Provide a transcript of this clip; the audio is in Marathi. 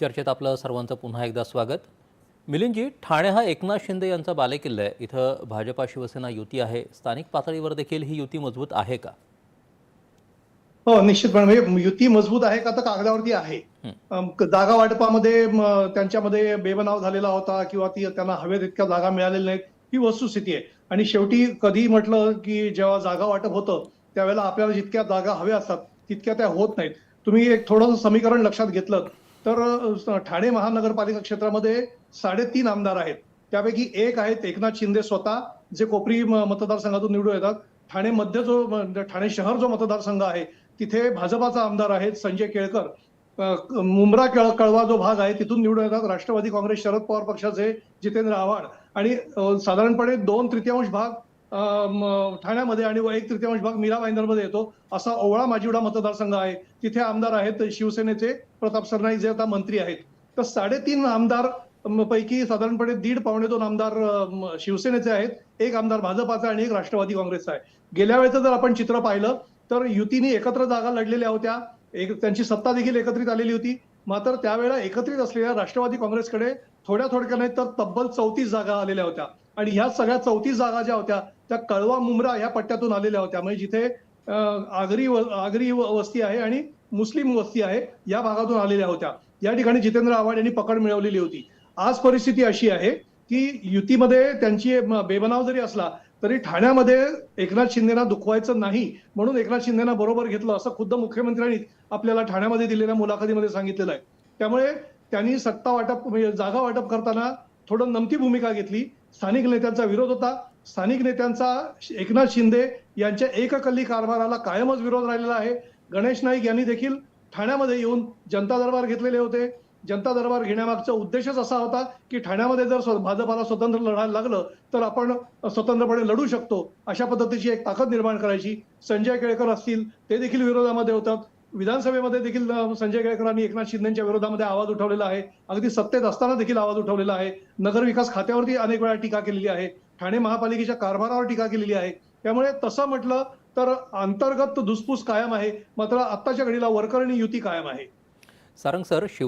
चर्चेत आपलं सर्वांचं पुन्हा एकदा स्वागत. मिलिंदजी ठाणे हा एकनाथ शिंदे यांचा बालेकिल्ला आहे. इथं भाजपा शिवसेना युती आहे. स्थानिक पातळीवर देखील ही युती मजबूत आहे का? हो निश्चितपणे. म्हणजे युती मजबूत आहे का? तर कागदावरती आहे. जागा वाटपामध्ये त्यांच्यामध्ये बेबनाव झालेला होता किंवा ती त्यांना हवेत इतक्या जागा मिळालेल्या नाहीत. ही वस्तुस्थिती आहे. आणि शेवटी कधी म्हटलं की जेव्हा जागा वाटप होतं त्यावेळेला आपल्याला जितक्या जागा हव्या असतात तितक्या त्या होत नाहीत. तुम्ही एक थोडंसं समीकरण लक्षात घेतलं. तर ठाणे महानगरपालिका क्षेत्रामध्ये साडेतीन आमदार आहेत. त्यापैकी एक आहेत एकनाथ शिंदे स्वतः जे कोपरी म- मतदारसंघातून निवडून येतात. ठाणे मध्य जो म- ठाणे शहर जो मतदारसंघ आहे तिथे भाजपाचा आमदार आहेत संजय केळकर. मुंब्रा केळ- कळवा जो भाग आहे तिथून निवडून येतात. राष्ट्रवादी काँग्रेस शरद पवार पक्षाचे जितेंद्र आव्हाड आणि साधारणपणे दोन तृतीयांश भाग ठाण्यामध्ये आणि एक तृतीयांश भाग मीरा भाईंदरमध्ये येतो. असा ओवळा माजिवडा मतदारसंघ आहे. तिथे आमदार आहेत शिवसेनेचे प्रताप सरनाईक जे आता मंत्री आहेत. तर साडेतीन आमदार पैकी साधारणपणे दीड पावणे दोन आमदार शिवसेनेचे आहेत. एक आमदार भाजपाचा आणि एक राष्ट्रवादी काँग्रेसचा आहे. गेल्या वेळेचं जर आपण चित्र पाहिलं तर युतीने एकत्र जागा लढलेल्या होत्या. एक त्यांची सत्ता देखील एकत्रित आलेली होती. मात्र त्यावेळेला एकत्रित असलेल्या राष्ट्रवादी काँग्रेसकडे थोड्या थोडक्या नाही तर तब्बल चौतीस जागा आलेल्या होत्या. आणि ह्या सगळ्या चौतीस जागा ज्या होत्या त्या कळवा मुंब्रा या पट्ट्यातून आलेल्या होत्या. म्हणजे जिथे आगरी व- आगरी वस्ती आहे आणि मुस्लिम वस्ती आहे या भागातून आलेल्या होत्या. या ठिकाणी जितेंद्र आव्हाड यांनी पकड मिळवलेली होती. आज परिस्थिती अशी आहे की युतीमध्ये त्यांची बेबनाव जरी असला तरी ठाण्यामध्ये एकनाथ शिंदेना दुखवायचं नाही म्हणून एकनाथ शिंदेना बरोबर घेतलं असं खुद्द मुख्यमंत्र्यांनी आपल्याला ठाण्यामध्ये दिलेल्या मुलाखतीमध्ये सांगितलेलं आहे. त्यामुळे त्यांनी सत्ता वाटप म्हणजे जागा वाटप करताना थोडं नमती भूमिका घेतली. स्थानिक नेत्यांचा विरोध होता. स्थानिक नेत्यांचा एकनाथ शिंदे यांच्या एककल्ली कारभाराला कायमच विरोध राहिलेला आहे. गणेश नाईक यांनी देखील ठाण्यामध्ये येऊन जनता दरबार घेतलेले होते. जनता दरबार घेण्यामागचा उद्देशच असा होता की ठाण्यामध्ये जर स्व- भाजपाला स्वतंत्र लढायला लागलं तर आपण स्वतंत्रपणे लढू शकतो अशा पद्धतीची एक ताकद निर्माण करायची. संजय केळकर असतील ते देखील विरोधामध्ये होतात. विधानसभेमध्ये देखील संजय केळकरांनी एकनाथ शिंदेच्या विरोधामध्ये आवाज उठवलेला आहे. अगदी सत्तेत असताना देखील आवाज उठवलेला आहे. नगर विकास खात्यावरती अनेक वेळा टीका केलेली आहे. ठाणे महापालिकेच्या कारभारावर टीका केलेली आहे. त्यामुळे तसं म्हटलं तर अंतर्गत धुसफूस कायम आहे. मात्र आत्ताच्या घडीला वरकरणी युती कायम आहे. सारंग सर शिव